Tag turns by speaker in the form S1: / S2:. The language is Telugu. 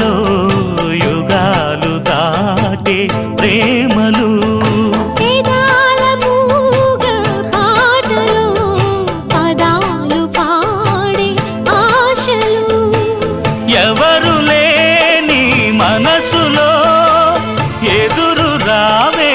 S1: ప్రేమలో యుగాలు దాటే ప్రేమలు. ఎవరు లేని మనసులో ఎదురు రావే